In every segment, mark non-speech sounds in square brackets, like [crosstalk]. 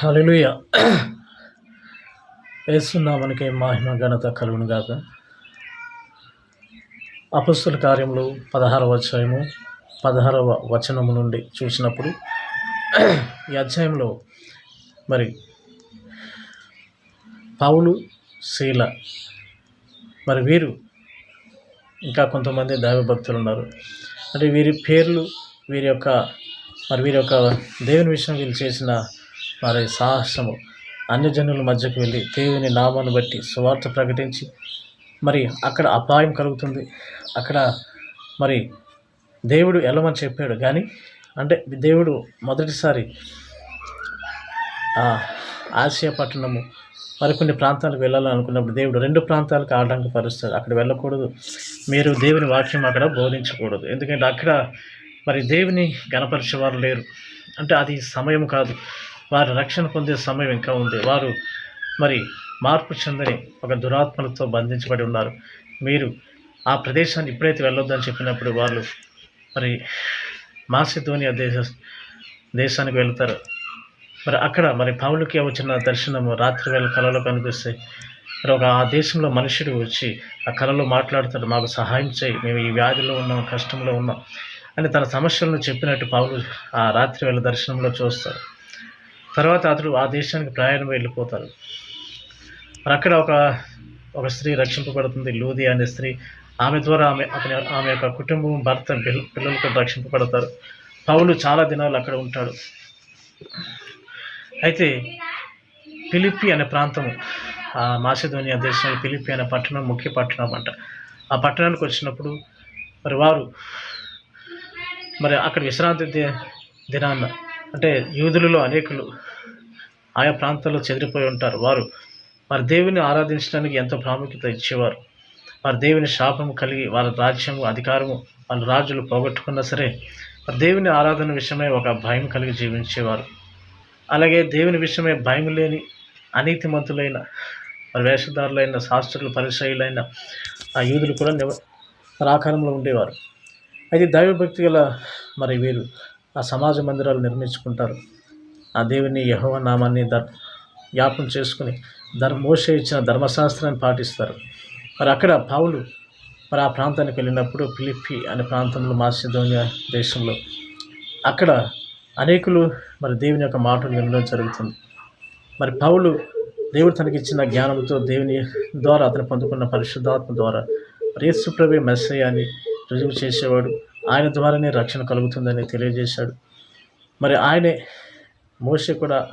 హల్లెలూయ. మనకి మహిమ ఘనత కలుగును గాక. అపస్తుల కార్యములు పదహారవ అధ్యాయము పదహారవ వచనము నుండి చూసినప్పుడు ఈ అధ్యాయంలో మరి పౌలు శీల మరి వీరు ఇంకా కొంతమంది దైవభక్తులు ఉన్నారు. అంటే వీరి పేర్లు వీరి యొక్క మరి వీరి యొక్క దేవుని విషయం వీళ్ళు చేసిన మరి సాహసము అన్యజనుల మధ్యకు వెళ్ళి దేవుని నామాన్ని బట్టి సువార్త ప్రకటించి మరి అక్కడ అపాయం కలుగుతుంది. అక్కడ మరి దేవుడు వెళ్ళమని చెప్పాడు. కానీ అంటే దేవుడు మొదటిసారి ఆసియా పట్టణము మరికొన్ని ప్రాంతాలకు వెళ్ళాలనుకున్నప్పుడు దేవుడు రెండు ప్రాంతాలకు ఆటంకపరుస్తాడు. అక్కడ వెళ్ళకూడదు. మీరు దేవుని వాక్యం అక్కడ బోధించకూడదు. ఎందుకంటే అక్కడ మరి దేవుని గణపరిచేవారు లేరు. అంటే అది సమయం కాదు. వారి రక్షణ పొందే సమయం ఇంకా ఉంది. వారు మరి మార్పు చెందని ఒక దురాత్మలతో బంధించబడి ఉన్నారు. మీరు ఆ ప్రదేశాన్ని ఇప్పుడైతే వెళ్ళొద్దని చెప్పినప్పుడు వాళ్ళు మరి మాసిధోనియా దేశ దేశానికి వెళ్తారు. మరి అక్కడ మరి పావులకి వచ్చిన దర్శనము రాత్రి వేళ కళలో కనిపిస్తాయి మరి ఒక ఆ దేశంలో మనుషుడు వచ్చి ఆ కళలో మాట్లాడుతాడు. మాకు సహాయం చేయి. మేము ఈ వ్యాధిలో ఉన్నాం కష్టంలో ఉన్నాం అని తన సమస్యలను చెప్పినట్టు పావులు ఆ రాత్రి వేళ దర్శనంలో చూస్తారు. తర్వాత అతడు ఆ దేశానికి ప్రయాణం వెళ్ళిపోతారు మరి అక్కడ ఒక ఒక స్త్రీ రక్షింపబడుతుంది లూది అనే స్త్రీ. ఆమె ద్వారా ఆమె అతని ఆమె యొక్క కుటుంబం భర్త పిల్లలు కూడా రక్షింపబడతారు. పౌలు చాలా దినాలు అక్కడ ఉంటాడు. అయితే పిలిపి అనే ప్రాంతము ఆ మాసిధోనియా దేశంలో పిలిపి అనే పట్టణం ముఖ్య పట్టణం అంట. ఆ పట్టణానికి వచ్చినప్పుడు మరి వారు మరి అక్కడ విశ్రాంతి దినాన్న అంటే యూదులలో అనేకులు ఆయా ప్రాంతాల్లో చెదిరిపోయి ఉంటారు. వారు వారి దేవుని ఆరాధించడానికి ఎంతో ప్రాముఖ్యత ఇచ్చేవారు. వారి దేవుని శాపము కలిగి వారి రాజ్యము అధికారము వాళ్ళ రాజులు పోగొట్టుకున్నా సరే వారి దేవుని ఆరాధన విషయమై ఒక భయం కలిగి జీవించేవారు. అలాగే దేవుని విషయమే భయం లేని అనీతిమంతులైన వారి వేషధారులైన శాస్త్రులు పరిచయులైన ఆ యూదులు కూడా ఆకారంలో ఉండేవారు. అయితే దైవభక్తి గల మరి వీరు ఆ సమాజ మందిరాలు నిర్మించుకుంటారు. ఆ దేవుని యహోవ నామాన్ని ధర్ జ్ఞాపం చేసుకుని ధర్మ మోస ఇచ్చిన ధర్మశాస్త్రాన్ని పాటిస్తారు. మరి అక్కడ పావులు మరి ఆ ప్రాంతానికి వెళ్ళినప్పుడు ఫిలిప్పి అనే ప్రాంతంలో మాసిధోనియా దేశంలో అక్కడ అనేకులు మరి దేవుని యొక్క మాటలు వినడం జరుగుతుంది. మరి పౌలు దేవుడు తనకిచ్చిన జ్ఞానంతో దేవుని ద్వారా అతను పొందుకున్న పరిశుద్ధాత్మ ద్వారా యేసుప్రభే మెస్సయ్యాన్ని రుజువు చేసేవాడు. ఆయన ద్వారానే రక్షణ కలుగుతుందని తెలియజేశాడు. మరి ఆయనే మోసే కూడా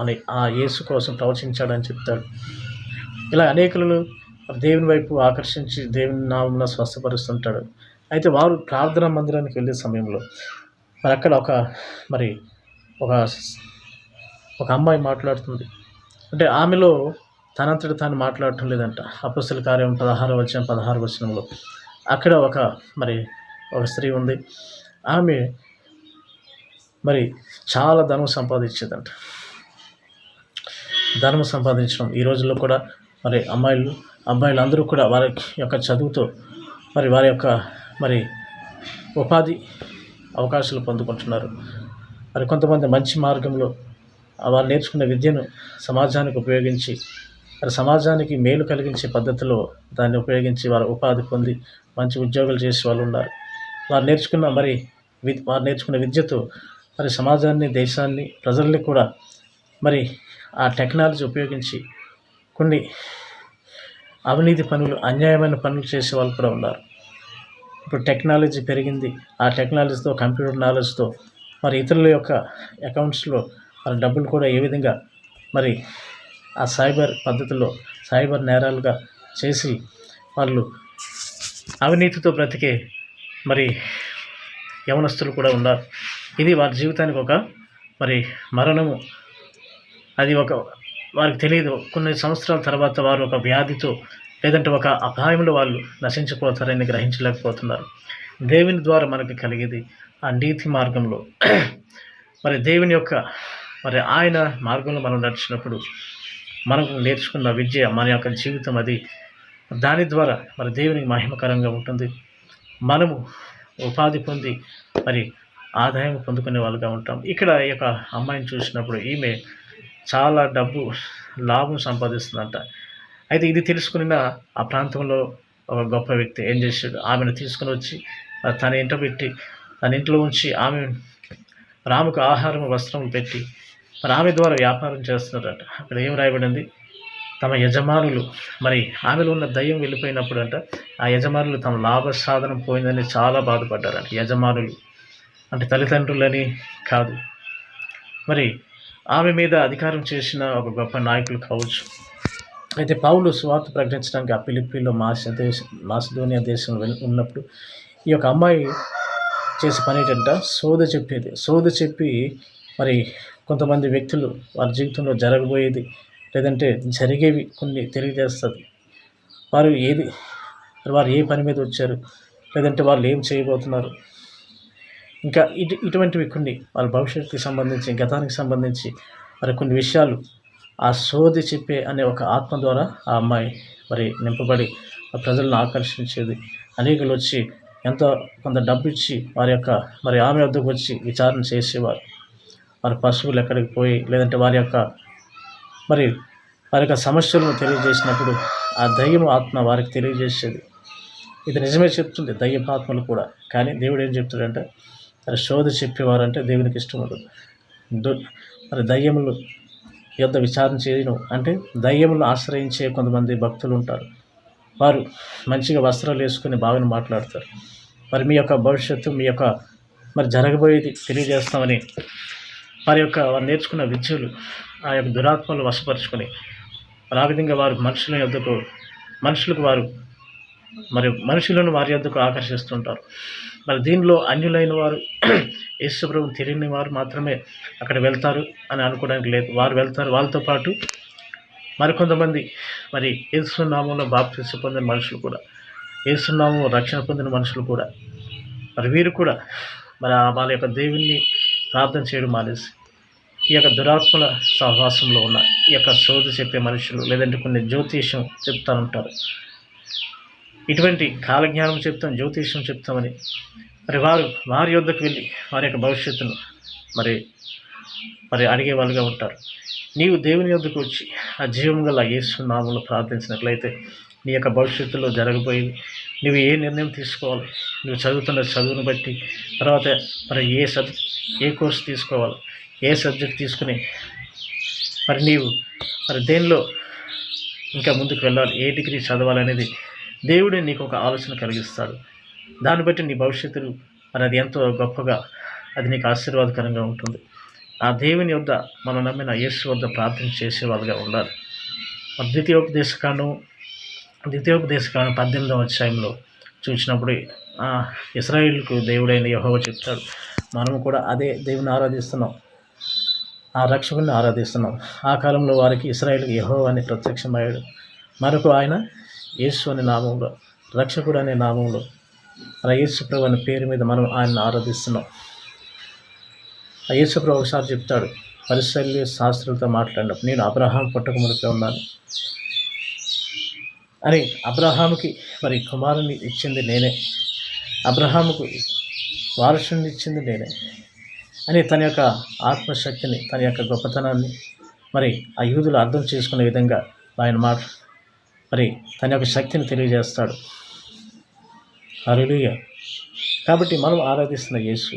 మన ఆ యేసు కోసం ప్రవచించాడని చెప్తాడు. ఇలా అనేకులను దేవుని వైపు ఆకర్షించి దేవుని నామంలో స్వస్థపరుస్తుంటాడు. అయితే వారు ప్రార్థనా మందిరానికి వెళ్ళే సమయంలో మరి అక్కడ ఒక మరి ఒక ఒక అమ్మాయి మాట్లాడుతుంది. అంటే ఆమెలో తనంతటి తాను మాట్లాడటం లేదంట. అపస్తుల కార్యం పదహారు వచ్చిన పదహారు వచనంలో అక్కడ ఒక మరి ఒక స్త్రీ ఉంది. ఆమె మరి చాలా ధనం సంపాదించేదంట. ధనం సంపాదించడం ఈ రోజుల్లో కూడా మరి అమ్మాయిలు అబ్బాయిలు అందరూ కూడా వారి యొక్క చదువుతో మరి వారి యొక్క మరి ఉపాధి అవకాశాలు పొందుకుంటున్నారు. మరి కొంతమంది మంచి మార్గంలో వారు నేర్చుకున్న విద్యను సమాజానికి ఉపయోగించి మరి సమాజానికి మేలు కలిగించే పద్ధతిలో దాన్ని ఉపయోగించి వారు ఉపాధి పొంది మంచి ఉద్యోగాలు చేసే వాళ్ళు ఉన్నారు. వారు నేర్చుకున్న మరి వి వారు నేర్చుకున్న విద్యతో మరి సమాజాన్ని దేశాన్ని ప్రజల్ని కూడా మరి ఆ టెక్నాలజీ ఉపయోగించి కొన్ని అవినీతి పనులు అన్యాయమైన పనులు చేసే వాళ్ళు కూడా ఉన్నారు. ఇప్పుడు టెక్నాలజీ పెరిగింది. ఆ టెక్నాలజీతో కంప్యూటర్ నాలెడ్జ్తో మరి ఇతరుల యొక్క అకౌంట్స్లో మరి డబ్బులు కూడా ఏ విధంగా మరి ఆ సైబర్ పద్ధతిలో సైబర్ నేరాలుగా చేసి వాళ్ళు అవినీతితో బ్రతికే మరి యవనస్తులు కూడా ఉన్నారు. ఇది వారి జీవితానికి ఒక మరి మరణము. అది ఒక వారికి తెలియదు. కొన్ని సంవత్సరాల తర్వాత వారు ఒక వ్యాధితో లేదంటే ఒక అపాయంలో వాళ్ళు నశించిపోతారని గ్రహించలేకపోతున్నారు. దేవుని ద్వారా మనకి కలిగేది ఆ నీతి మార్గంలో. మరి దేవుని యొక్క మరి ఆయన మార్గంలో మనం నడిచినప్పుడు మనం నేర్చుకున్న విద్య మన యొక్క జీవితం అది. దాని ద్వారా మరి దేవునికి మహిమకరంగా ఉంటుంది. మనము ఉపాధి పొంది మరి ఆదాయం పొందుకునే వాళ్ళుగా ఉంటాం. ఇక్కడ ఈ యొక్క అమ్మాయిని చూసినప్పుడు ఈమె చాలా డబ్బు లాభం సంపాదిస్తుందంట. అయితే ఇది తెలుసుకున్న ఆ ప్రాంతంలో ఒక గొప్ప వ్యక్తి ఏం చేశాడు? ఆమెను తీసుకుని వచ్చి తన ఇంట పెట్టి తన ఇంట్లో ఉంచి ఆమె రాముకు ఆహారం వస్త్రం పెట్టి మరి ఆమె ద్వారా వ్యాపారం చేస్తున్నారట. అక్కడ ఏం రాయబడింది? తమ యజమానులు. మరి ఆమెలో ఉన్న దయ్యం వెళ్ళిపోయినప్పుడు అంట ఆ యజమానులు తమ లాభ సాధనం పోయిందని చాలా బాధపడ్డారంట. యజమానులు అంటే తల్లిదండ్రులని కాదు. మరి ఆమె మీద అధికారం చేసిన ఒక గొప్ప నాయకులు కావచ్చు. అయితే పౌలు స్వార్థ ప్రకటించడానికి ఆ పిలిపిలో మాస దేశం మాసిధోనియా దేశం ఉన్నప్పుడు ఈ యొక్క అమ్మాయి చేసే పని ఏంటంట సోద చెప్పేది. సోద చెప్పి మరి కొంతమంది వ్యక్తులు వారి జీవితంలో జరగబోయేది లేదంటే జరిగేవి కొన్ని తెలియజేస్తుంది. వారు ఏది వారు ఏ పని మీద వచ్చారు లేదంటే వాళ్ళు ఏం చేయబోతున్నారు. ఇంకా ఇటు ఇటువంటివి కొన్ని వాళ్ళ భవిష్యత్తుకి సంబంధించి గతానికి సంబంధించి మరి కొన్ని విషయాలు ఆ సోది చెప్పే అనే ఒక ఆత్మ ద్వారా ఆ అమ్మాయి మరి నింపబడి ఆ ప్రజలను ఆకర్షించేది. అనేకులు వచ్చి ఎంతో కొంత డబ్బు ఇచ్చి వారి యొక్క మరి ఆమె వద్దకు వచ్చి విచారణ చేసేవారు. వారి పశువులు ఎక్కడికి పోయి లేదంటే వారి యొక్క మరి వారి యొక్క సమస్యలను తెలియజేసినప్పుడు ఆ దయ్యం ఆత్మ వారికి తెలియజేసేది. ఇది నిజమే చెప్తుంది దయ్యపాత్మలు కూడా. కానీ దేవుడు ఏం చెప్తాడంటే మరి శోధ చెప్పేవారంటే దేవునికి ఇష్టం ఉండదు. మరి దయ్యములు యొద్ విచారణ చేయను. అంటే దయ్యములు ఆశ్రయించే కొంతమంది భక్తులు ఉంటారు. వారు మంచిగా వస్త్రాలు వేసుకుని బాగా మాట్లాడతారు. మరి మీ యొక్క భవిష్యత్తు మీ యొక్క మరి జరగబోయేది తెలియజేస్తామని వారి యొక్క వారు నేర్చుకున్న విద్యలు ఆ యొక్క దురాత్మలు వశపరుచుకొని మరి ఆ విధంగా వారు మనుషుల యొద్దకు మనుషులకు వారు మరి మనుషులను వారి యొద్దకు ఆకర్షిస్తుంటారు. మరి దీనిలో అన్యులైన వారు యేసుప్రభు తెలియని వారు మాత్రమే అక్కడ వెళ్తారు అని అనుకోవడానికి లేదు. వారు వెళ్తారు. వాళ్ళతో పాటు మరికొంతమంది మరి యేసునామంలో బాప్తిస్మ పొందిన మనుషులు కూడా ఏసునామం రక్షణ పొందిన మనుషులు కూడా మరి వీరు కూడా మరి ఆ వాళ్ళ యొక్క దేవుణ్ణి ప్రార్థన చేయడం మానేసి ఈ యొక్క దురాత్మల సహవాసంలో ఉన్న ఈ యొక్క సోది చెప్పే మనుషులు లేదంటే కొన్ని జ్యోతిష్యం చెప్తానుంటారు. ఇటువంటి కాలజ్ఞానం చెప్తాం జ్యోతిష్యం చెప్తామని. మరి వారు వారి యొద్దకు వెళ్ళి వారి యొక్క భవిష్యత్తును మరి మరి అడిగే వాళ్ళుగా ఉంటారు. నీవు దేవుని యొద్దకు వచ్చి ఆ జీవం గల యేసునామంలో ప్రార్థించినట్లయితే నీ యొక్క భవిష్యత్తులో జరగబోయేది. నువ్వు ఏ నిర్ణయం తీసుకోవాలి? నువ్వు చదువుతున్న చదువును బట్టి తర్వాత మరి ఏ సబ్ ఏ కోర్సు తీసుకోవాలి? ఏ సబ్జెక్ట్ తీసుకుని మరి నీవు మరి దేనిలో ఇంకా ముందుకు వెళ్ళాలి ఏ డిగ్రీ చదవాలనేది దేవుడే నీకు ఒక ఆలోచన కలిగిస్తాడు. దాన్ని బట్టి నీ భవిష్యత్తులు మరి అది ఎంతో గొప్పగా అది నీకు ఆశీర్వాదకరంగా ఉంటుంది. ఆ దేవుని వద్ద మనం నమ్మిన యేసు వద్ద ప్రార్థన చేసేవాళ్ళుగా ఉండాలి. మరి ద్వితీయోపదేశకాండం ద్వితీయోపదేశకాండం పద్దెనిమిదవ అధ్యాయంలో చూసినప్పుడు ఆ, ఇస్రాయిల్కు దేవుడైన యహోవ చెప్తాడు మనము కూడా అదే దేవుని ఆరాధిస్తున్నాం. ఆ రక్షకుని ఆరాధిస్తున్నాం. ఆ కాలంలో వారికి ఇస్రాయిల్కి యహో అని ప్రత్యక్షమయ్యాడు. మరొక ఆయన యేసు అనే నామంలో రక్షకుడు అనే నామంలో అలా యేసుప్రభు అనే పేరు మీద మనం ఆయన్ని ఆరాధిస్తున్నాం. ఆ యేసుప్రభు ఒకసారి చెప్తాడు పరిశైలి శాస్త్రులతో మాట్లాడినప్పుడు నేను అబ్రహాం పుట్టక మునిపే ఉన్నాను. అని అబ్రహాముకి మరి కుమారుని ఇచ్చింది నేనే. అబ్రహాముకు వారసుని ఇచ్చింది నేనే. అని తన యొక్క ఆత్మశక్తిని తన యొక్క గొప్పతనాన్ని మరి ఆ యూదులు అర్థం చేసుకునే విధంగా ఆయన మాట మరి తన యొక్క శక్తిని తెలియజేస్తాడు. హల్లెలూయా. కాబట్టి మనం ఆరాధిస్తున్న యేసు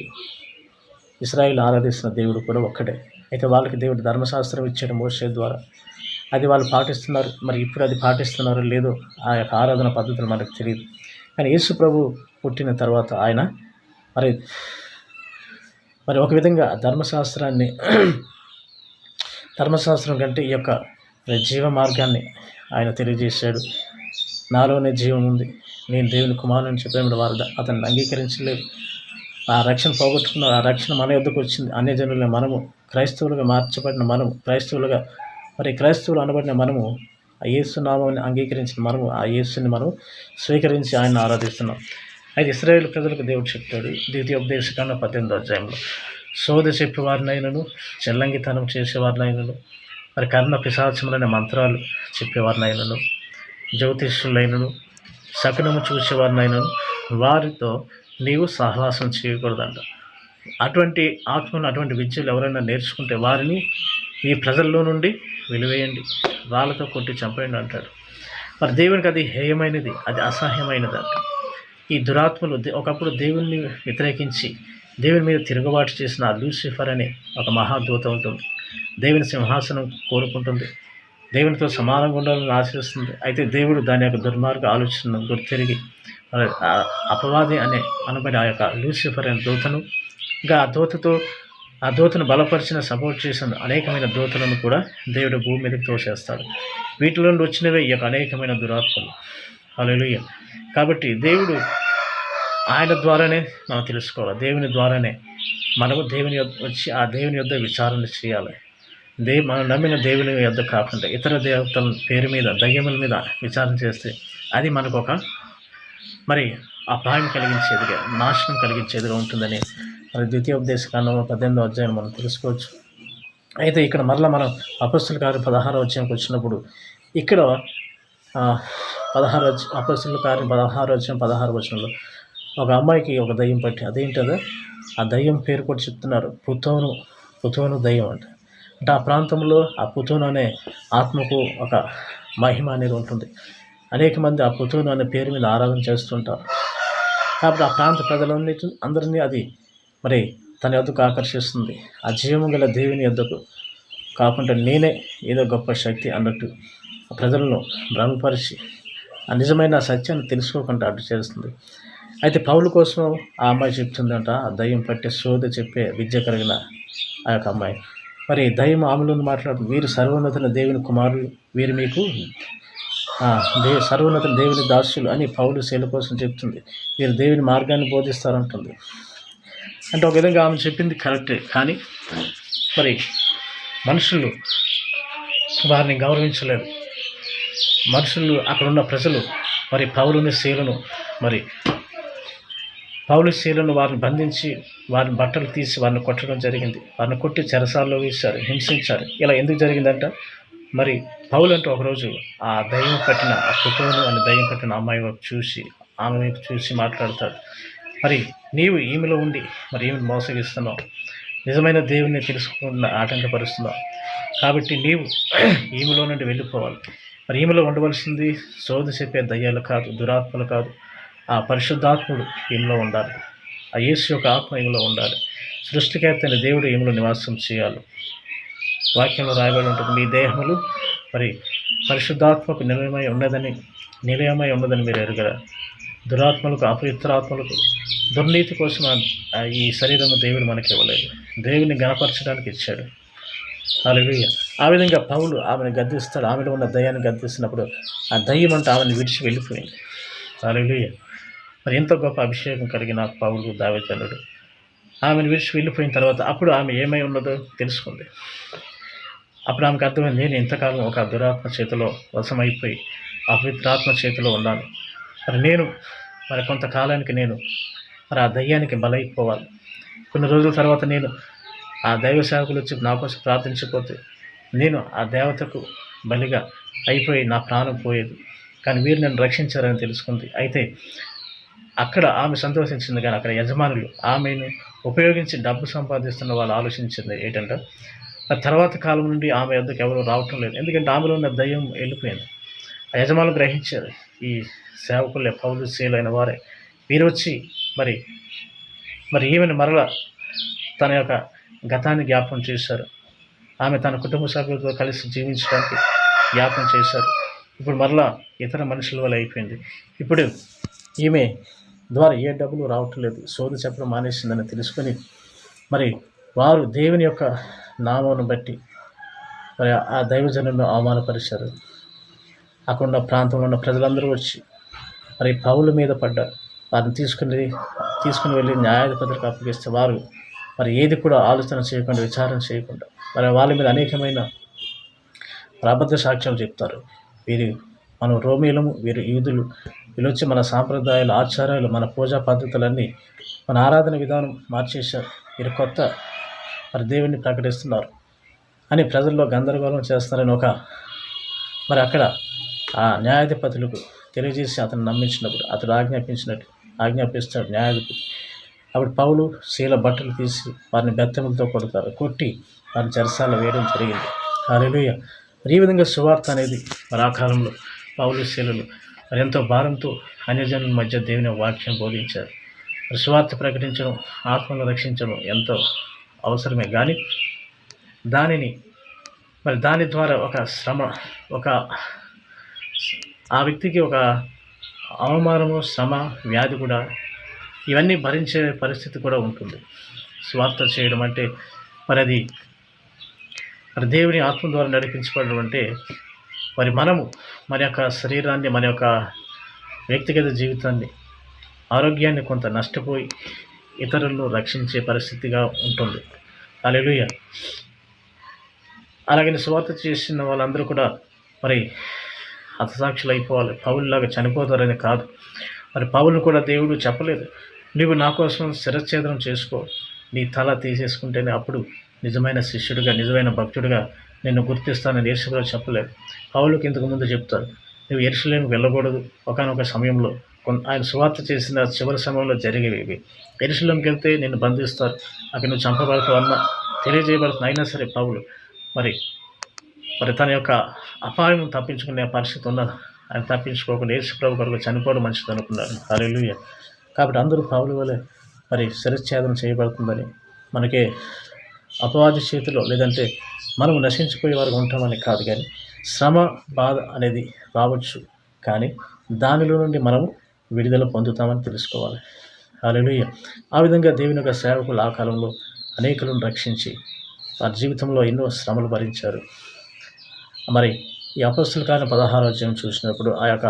ఇస్రాయిల్ ఆరాధిస్తున్న దేవుడు కూడా ఒక్కడే. అయితే వాళ్ళకి దేవుడు ధర్మశాస్త్రం ఇచ్చాడు మోసే ద్వారా. అది వాళ్ళు పాటిస్తున్నారు మరి ఇప్పుడు అది పాటిస్తున్నారో లేదో ఆ యొక్క ఆరాధన పద్ధతులు మనకు తెలియదు. కానీ యేసు ప్రభు పుట్టిన తర్వాత ఆయన మరి మరి ఒక విధంగా ధర్మశాస్త్రాన్ని [clears throat] ధర్మశాస్త్రం కంటే ఈ యొక్క జీవ మార్గాన్ని ఆయన తెలియజేశాడు. నాలోనే జీవం ఉంది. నేను దేవుని కుమారుని చెప్పేమిటి వారు అతన్ని అంగీకరించలేదు. ఆ రక్షణ పోగొట్టుకున్న ఆ రక్షణ మన యొద్దకు వచ్చింది. అన్ని జనులుగా మనము క్రైస్తవులుగా మార్చబడిన మనము క్రైస్తవులుగా మరి క్రైస్తవులు అనబడిన మనము ఆ యేసు నామాన్ని అంగీకరించిన మనము ఆ యేసుని మనం స్వీకరించి ఆయన ఆరాధిస్తున్నాం. అయితే ఇస్రాయేల్ ప్రజలకు దేవుడు చెప్తాడు ద్వితీయోపదేశకంలో పద్దెనిమిది అధ్యాయంలో. సోద చెప్పేవారినైనను చెల్లంగితనం చేసేవారినైనను మరి కర్ణ పిశాచములైన మంత్రాలు చెప్పేవారినైనను జ్యోతిష్యులైనను శకునము చూసేవారినైనను వారితో నీవు సహవాసం చేయకూడదంట. అటువంటి ఆత్మను అటువంటి విద్యలు ఎవరైనా నేర్చుకుంటే వారిని ఈ ప్రజల్లో నుండి వెలివేయండి. రాళ్ళతో కొట్టి చంపేయండి అంటాడు. మరి దేవునికి అది హేయమైనది అది అసహ్యమైనది అంట ఈ దురాత్మలు దే- ఒకప్పుడు దేవుణ్ణి వ్యతిరేకించి దేవుని మీద తిరుగుబాటు చేసిన లూసిఫర్ అనే ఒక మహాదూత ఉంటుంది. దేవుని సింహాసనం కోరుకుంటుంది. దేవునితో సమానంగా ఉండాలని ఆశిస్తుంది. అయితే దేవుడు దాని యొక్క దుర్మార్గ ఆలోచనను గుర్తిరిగి అపవాది అనే అనబడి ఆ యొక్క లూసిఫర్ అనే దూతను ఇంకా ఆ దూతతో ఆ దూతను బలపరిచిన సపోర్ట్ చేసిన అనేకమైన దూతలను కూడా దేవుడు భూమి మీదకి తోసేస్తాడు. వీటిలో నుండి వచ్చినవే ఈ యొక్క అనేకమైన దురాత్మలు. హల్లెలూయా. కాబట్టి దేవుడు ఆయన ద్వారానే మనం తెలుసుకోవాలి. దేవుని ద్వారానే మనము దేవుని వచ్చి ఆ దేవుని యొద్ద విచారణ చేయాలి. దే మనం నమ్మిన దేవుని యొద్ కాకుండా ఇతర దేవతల పేరు మీద దయ్యముల మీద విచారణ చేస్తే అది మనకు ఒక మరి అపాయం కలిగించేదిగా నాశనం కలిగించేదిగా ఉంటుందని మరి ద్వితీయోపదేశ కాండంలో పద్దెనిమిదో అధ్యాయం మనం తెలుసుకోవచ్చు. అయితే ఇక్కడ మరలా మనం అపస్తుల గారు పదహారో అధ్యాయంకి వచ్చినప్పుడు ఇక్కడ పదహారు వచ్చి అపస్తుల కార్యం పదహారు వచ్చిన పదహారు వచనంలో. ఒక అమ్మాయికి ఒక దయ్యం పట్టి అదేంటదో? ఆ దయ్యం పేరు కూడా చెప్తున్నారు పుతోను పుతోను దయ్యం అంట. అంటే ఆ ప్రాంతంలో ఆ పుతోను అనే ఆత్మకు ఒక మహిమ అనేది ఉంటుంది. అనేక మంది ఆ పుతోను అనే పేరు మీద ఆరాధన చేస్తుంటారు. కాబట్టి ఆ ప్రాంత ప్రజలన్నిటి అందరినీ అది మరి తన యొద్దకు ఆకర్షిస్తుంది. ఆ జీవము గల దేవుని యొద్దకు కాకుండా నేనే ఏదో గొప్ప శక్తి అన్నట్టు. ప్రజలను భ్రమపరిచి ఆ నిజమైన సత్యాన్ని తెలుసుకోకుండా అడ్డు చేస్తుంది. అయితే పౌలు కోసం ఆ అమ్మాయి చెప్తుందంట ఆ దయ్యం పట్టే శోధ చెప్పే విద్య కలిగిన ఆ యొక్క అమ్మాయి. మరి దయ్యం ఆమెలో మాట్లాడుతుంది వీరు సర్వోన్నతుల దేవుని కుమారులు వీరు మీకు దే సర్వోన్నత దేవుని దాసులు అని పౌలు శైల కోసం చెప్తుంది. వీరు దేవుని మార్గాన్ని బోధిస్తారంటుంది. అంటే ఒక విధంగా ఆమె చెప్పింది కరెక్టే కానీ మరి మనుషులు వారిని గౌరవించలేదు మనుషులు అక్కడ ఉన్న ప్రజలు మరి పౌలుని శీలను మరి పౌలు శీలను వారిని బంధించి వారిని బట్టలు తీసి వారిని కొట్టడం జరిగింది. వారిని కొట్టి చెరసాల్లో వేశారు హింసించారు. ఇలా ఎందుకు జరిగిందంట? మరి పౌలు అంటే ఒకరోజు ఆ దయ్యం పట్టిన ఆ కుటుంబం అని దయ్యం పట్టిన అమ్మాయి వైపు చూసి ఆమె వైపు చూసి మాట్లాడతాడు. మరి నీవు ఈమెలో ఉండి మరి ఈమెను మోసగిస్తున్నావు. నిజమైన దేవుని తెలుసుకున్న ఆటంకపరుస్తున్నావు. కాబట్టి నీవు [clears throat] ఈమెలో నుండి వెళ్ళిపోవాలి. మరి ఉండవలసింది సోది చెప్పే దయ్యాలు కాదు దురాత్మలు కాదు. ఆ పరిశుద్ధాత్ముడు ఈమెలో ఉండాలి? ఆ యేసు యొక్క ఆత్మ ఈమెలో ఉండాలి? సృష్టికర్త దేవుడు ఈమెలో నివాసం చేయాలి? వాక్యంలో రాయబడి ఉంటుంది మీ దేహములు మరి పరిశుద్ధాత్మకు నిలయమై ఉన్నదని నిలయమై ఉన్నదని మీరు ఎరుగరా? దురాత్మలకు అపవిత్రాత్మలకు దుర్నీతి కోసం ఈ శరీరము దేవుడు మనకి ఇవ్వలేదు. దేవుని గణపరచడానికి ఇచ్చాడు. అలాగే ఆ విధంగా పౌలు ఆమెను గద్దిస్తాడు. ఆమెలో ఉన్న దయ్యాన్ని గద్దిస్తున్నప్పుడు ఆ దయ్యం అంటే ఆమెను విడిచి వెళ్ళిపోయింది. హల్లెలూయా మరి ఎంతో గొప్ప అభిషేకం కలిగిన పౌలు దావేచనుడు ఆమెను విడిచి వెళ్ళిపోయిన తర్వాత అప్పుడు ఆమె ఏమై ఉన్నదో తెలుసుకుంది. అప్పుడు ఆమెకు అర్థమైంది నేను ఇంతకాలం ఒక దురాత్మ చేతిలో వశమైపోయి అపవిత్రాత్మ చేతిలో ఉన్నాను. మరి నేను మరి కొంతకాలానికి నేను మరి ఆ దయ్యానికి బలైపోవాలి. కొన్ని రోజుల తర్వాత నేను ఆ దైవ సేవకులు వచ్చి నా కోసం ప్రార్థించిపోతే నేను ఆ దేవతకు బలిగా అయిపోయి నా ప్రాణం పోయేది. కానీ వీరు నన్ను రక్షించారని తెలుసుకుంది. అయితే అక్కడ ఆమె సంతోషించింది. కానీ అక్కడ యజమానులు ఆమెను ఉపయోగించి డబ్బు సంపాదిస్తున్న వాళ్ళు ఆలోచించింది. ఏంటంటే ఆ తర్వాత కాలం నుండి ఆమె వద్దకు ఎవరు రావటం లేదు. ఎందుకంటే ఆమెలో ఉన్న దయ్యం వెళ్ళిపోయింది. ఆ యజమానులు గ్రహించారు. ఈ సేవకులే పౌరులు సేలైన వారే వీరు వచ్చి మరి మరి ఈమెను మరల తన యొక్క గతాన్ని జ్ఞాపకం చేశారు. ఆమె తన కుటుంబ సభ్యులతో కలిసి జీవించడానికి జ్ఞాపకం చేశారు. ఇప్పుడు మరలా ఇతర మనుషుల వల్ల అయిపోయింది. ఇప్పుడు ఈమె ద్వారా ఏ డబ్బులు రావటం లేదు. సోది చెప్పడం మానేసిందని తెలుసుకొని మరి వారు దేవుని యొక్క నామను బట్టి మరి ఆ దైవజనులను అవమానపరిచారు. అక్కడ ప్రాంతంలో ఉన్న ప్రజలందరూ వచ్చి మరి పౌల మీద పడ్డారు. వారిని తీసుకుని తీసుకుని వెళ్ళి న్యాయాధిపతికి అప్పగిస్తే వారు మరి ఏది కూడా ఆలోచన చేయకుండా విచారణ చేయకుండా మరి వాళ్ళ మీద అనేకమైన ప్రాబద్ధ సాక్ష్యాలు చెప్తారు. వీరి మనం రోమీలము వీరు యూదులు వీళ్ళొచ్చి మన సాంప్రదాయాలు ఆచారాలు మన పూజా పద్ధతులన్నీ మన ఆరాధన విధానం మార్చేశారు వీరు కొత్త మరి దేవుణ్ణి ప్రకటిస్తున్నారు. అని ప్రజల్లో గందరగోళం చేస్తారని ఒక మరి అక్కడ ఆ న్యాయాధిపతులకు తెలియజేసి అతను నమ్మించినప్పుడు అతడు ఆజ్ఞాపించినట్టు ఆజ్ఞాపిస్తాడు న్యాయాధిపతి. అప్పుడు పౌలు శీల బట్టలు తీసి వారిని బెత్తములతో కొడతారు కొట్టి వారిని చెరసాల వేయడం జరిగింది. హల్లెలూయా. మరి ఈ విధంగా సువార్త అనేది మరి ఆ కాలంలో పౌలు శీలలు మరి ఎంతో భారంతో అన్యజనుల మధ్య దేవుని వాక్యం బోధించారు. మరి సువార్త ప్రకటించడం ఆత్మను రక్షించడం ఎంతో అవసరమే. కానీ దానిని మరి దాని ద్వారా ఒక శ్రమ ఒక ఆ వ్యక్తికి ఒక అవమానము శ్రమ వ్యాధి కూడా ఇవన్నీ భరించే పరిస్థితి కూడా ఉంటుంది. స్వార్థ చేయడం అంటే మరి అది మరి దేవుని ఆత్మ ద్వారా నడిపించబడినటువంటి మరి మనము మన యొక్క శరీరాన్ని మన యొక్క వ్యక్తిగత జీవితాన్ని ఆరోగ్యాన్ని కొంత నష్టపోయి ఇతరులను రక్షించే పరిస్థితిగా ఉంటుంది. అలెలుయ అలాగే స్వార్థ చేసిన వాళ్ళందరూ కూడా మరి హతసాక్షులు అయిపోవాలి పౌరులాగా చనిపోతారని కాదు. మరి పౌరులు కూడా దేవుడు చెప్పలేదు. నువ్వు నా కోసం శిరఛేదనం చేసుకో. నీ తల తీసేసుకుంటేనే అప్పుడు నిజమైన శిష్యుడిగా నిజమైన భక్తుడిగా నిన్ను గుర్తిస్తానని యేసుగారు చెప్పలేదు. పౌలుకి ఇంతకు ముందు చెప్తారు నువ్వు ఎరుసలేము వెళ్ళకూడదు. ఒకనొక సమయంలో కొన్ ఆయన సువార్త చేసిన చివరి సమయంలో జరిగేవి ఇవి. ఎరుసలేంకి వెళ్తే నిన్ను బంధిస్తారు. అక్కడ నువ్వు చంపబడతావు అన్న తెలియజేయబడుతుంది అయినా సరే పౌలు మరి మరి తన యొక్క అపాయం తప్పించుకునే పరిస్థితి ఉన్నది? ఆయన తప్పించుకోకుండా యేసు కొరకు చనిపోవడం మంచిది అనుకున్నారు. హల్లెలూయ. కాబట్టి అందరూ పావుల వలె మరి శిరఛేదన చేయబడుతుందని మనకే అపవాది చేతిలో లేదంటే మనం నశించిపోయే వారు ఉంటామని కాదు కానీ శ్రమ బాధ అనేది రావచ్చు. కానీ దానిలో నుండి మనము విడుదల పొందుతామని తెలుసుకోవాలి. అలెలుయ్య ఆ విధంగా దేవుని యొక్క సేవకులు ఆ కాలంలో అనేకులను రక్షించి వారి జీవితంలో ఎన్నో శ్రమలు భరించారు. మరి ఈ అపస్తుల కాలం పదహారు అధ్యాయం చూసినప్పుడు ఆ యొక్క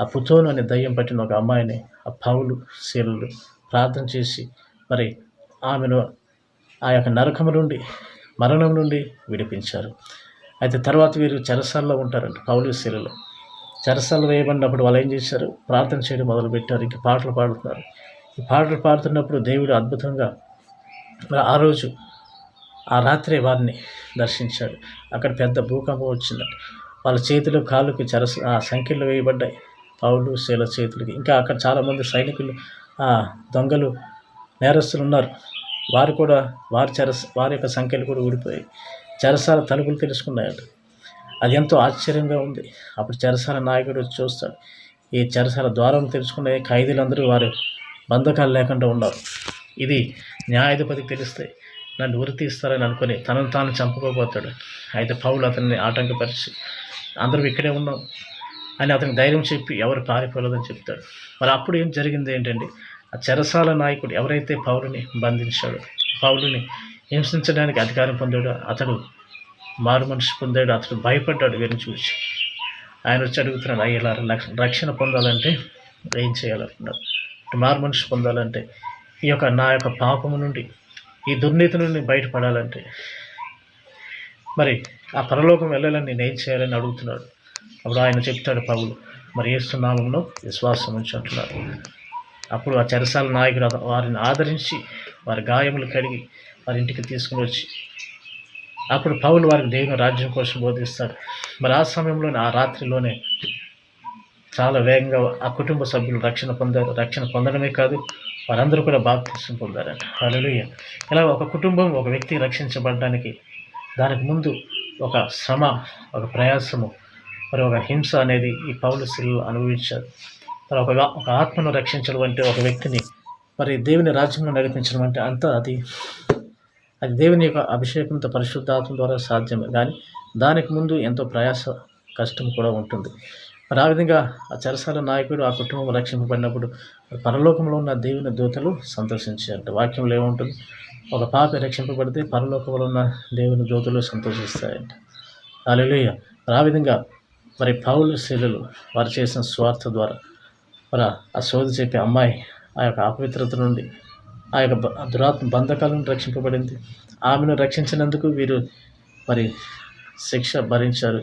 ఆ పుతోను అనే దయ్యం పట్టిన ఒక అమ్మాయిని ఆ పౌలు శీలలు ప్రార్థన చేసి మరి ఆమెను ఆ యొక్క నరకము నుండి మరణం నుండి విడిపించారు. అయితే తర్వాత వీరు చెరసాల్లో ఉంటారంట పౌలు శీలలు చెరసాలు వేయబడినప్పుడు వాళ్ళు ఏం చేశారు? ప్రార్థన చేయడం మొదలుపెట్టారు. ఇంక పాటలు పాడుతున్నారు. ఈ పాటలు పాడుతున్నప్పుడు దేవుడు అద్భుతంగా ఆ రోజు ఆ రాత్రే వారిని దర్శించాడు. అక్కడ పెద్ద భూకంపం వచ్చిందట. వాళ్ళ చేతులు కాళ్ళకి చెరస ఆ సంఖ్యలు వేయబడ్డాయి. పౌలు శీల చేతులకి. ఇంకా అక్కడ చాలామంది సైనికులు ఆ దొంగలు నేరస్తులు ఉన్నారు. వారు కూడా వారి చరస వారి యొక్క సంఖ్యలు కూడా ఊడిపోయి చరసాల తలుపులు తెలుసుకున్నాయట అది ఎంతో ఆశ్చర్యంగా ఉంది. అప్పుడు చెరసాల నాయకుడు వచ్చి చూస్తాడు. ఈ చెరసాల ద్వారం తెలుసుకునే ఖైదీలందరూ వారు బంధకాలు లేకుండా ఉన్నారు. ఇది న్యాయాధిపతికి తెలిస్తే నన్ను ఉరి తీస్తారని అనుకుని తనను తాను చంపుకోబోతాడు. అయితే పౌలు అతన్ని ఆటంకపరిచి అందరూ ఇక్కడే ఉన్నాం అని అతనికి ధైర్యం చెప్పి ఎవరు పారిపోలేదని చెప్తాడు. మరి అప్పుడు ఏం జరిగింది ఏంటంటే ఆ చెరసాల నాయకుడు ఎవరైతే పౌరుని బంధించాడో పౌరుని హింసించడానికి అధికారం పొందాడో అతడు మారు మనిషి పొందాడు అతడు భయపడ్డాడు వీరిని చూసి. ఆయన వచ్చి అడుగుతున్నాడు అయ్యేలా రక్షణ పొందాలంటే ఏం చేయాలనుకున్నాడు మారు మనిషి పొందాలంటే ఈ యొక్క నా యొక్క పాపము నుండి ఈ దుర్నీతి నుండి బయటపడాలంటే మరి ఆ పరలోకం వెళ్ళాలని నేను ఏం చేయాలని అడుగుతున్నాడు? అప్పుడు ఆయన చెప్తాడు పౌలు మరి ఏస్తున్నామంలో విశ్వాసం నుంచి అంటున్నారు. అప్పుడు ఆ చెరసాల నాయకుడు వారిని ఆదరించి వారి గాయములు కడిగి వారి ఇంటికి తీసుకుని వచ్చి అప్పుడు పౌలు వారికి దేవుని రాజ్యం కోసం బోధిస్తాడు. మరి ఆ సమయంలోనే ఆ రాత్రిలోనే చాలా వేగంగా ఆ కుటుంబ సభ్యులు రక్షణ పొందారు. రక్షణ పొందడమే కాదు వారందరూ కూడా బాప్తిసం పొందారట. హల్లెలూయా. ఇలా ఒక కుటుంబం ఒక వ్యక్తి రక్షించబడడానికి దానికి ముందు ఒక శ్రమ ఒక ప్రయాసము మరి ఒక హింస అనేది ఈ పౌలు శిల్లు అనుభవించారు. ఒక ఒక ఆత్మను రక్షించడం అంటే ఒక వ్యక్తిని మరి దేవుని రాజ్యంలో నడిపించడం అంటే అంతా అది అది దేవుని యొక్క అభిషేకంతో పరిశుద్ధాత్మ ద్వారా సాధ్యమే. కానీ దానికి ముందు ఎంతో ప్రయాస కష్టం కూడా ఉంటుంది. మరి ఆ విధంగా ఆ చెరసాల నాయకుడు ఆ కుటుంబం రక్షింపబడినప్పుడు పరలోకంలో ఉన్న దేవుని దూతలు సంతోషించారు వాక్యంలో ఏముంటుంది? ఒక పాప రక్షింపబడితే పరలోకంలో ఉన్న దేవుని దూతలు సంతోషిస్తాయంట. అలెలుయ్య మరి ఆ విధంగా మరి పౌలు శైలులు వారు చేసిన స్వార్థ ద్వారా మన ఆ సోది చెప్పే అమ్మాయి ఆ యొక్క అపవిత్రత నుండి ఆ యొక్క దురాత్మ బంధకాల నుండి రక్షింపబడింది. ఆమెను రక్షించినందుకు వీరు మరి శిక్ష భరించారు.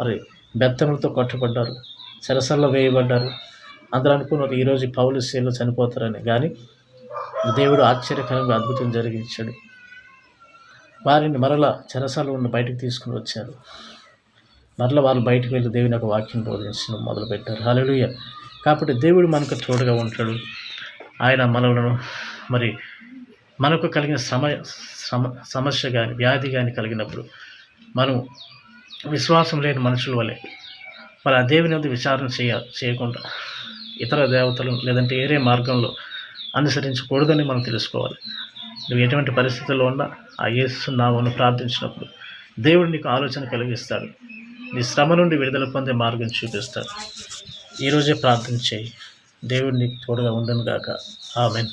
మరి బెత్తములతో కొట్టబడ్డారు. చెరసల్లో వేయబడ్డారు. అందరూ అనుకున్నారు ఈరోజు పౌలు శీలు చనిపోతారని. కానీ దేవుడు ఆశ్చర్యకరంగా అద్భుతం జరిగించాడు. వారిని మరలా చెరసాలు ఉన్న బయటకు తీసుకుని వచ్చారు. మరలా వాళ్ళు బయటకు వెళ్ళి దేవుని యొక్క వాక్యం బోధించడం మొదలుపెట్టారు. హల్లెలూయా. కాబట్టి దేవుడు మనకు తోడుగా ఉంటాడు. ఆయన మనలను మరి మనకు కలిగిన సమ సమ సమస్య కానీ వ్యాధి కానీ కలిగినప్పుడు మనం విశ్వాసం లేని మనుషుల వల్లే మరి ఆ దేవుని వద్ద విచారణ చేయ చేయకుండా ఇతర దేవతలు లేదంటే వేరే మార్గంలో అనుసరించకూడదని మనం తెలుసుకోవాలి. నువ్వు ఎటువంటి పరిస్థితుల్లో ఉన్నా ఆ యేసు ప్రార్థించినప్పుడు దేవుడు నీకు ఆలోచన కలిగిస్తాడు. నీ శ్రమ నుండి విడుదల పొందే మార్గం చూపిస్తాడు. ఈరోజే ప్రార్థన చేయి. దేవుడు నీకు తోడుగా ఉండను గాక ఆమెన్.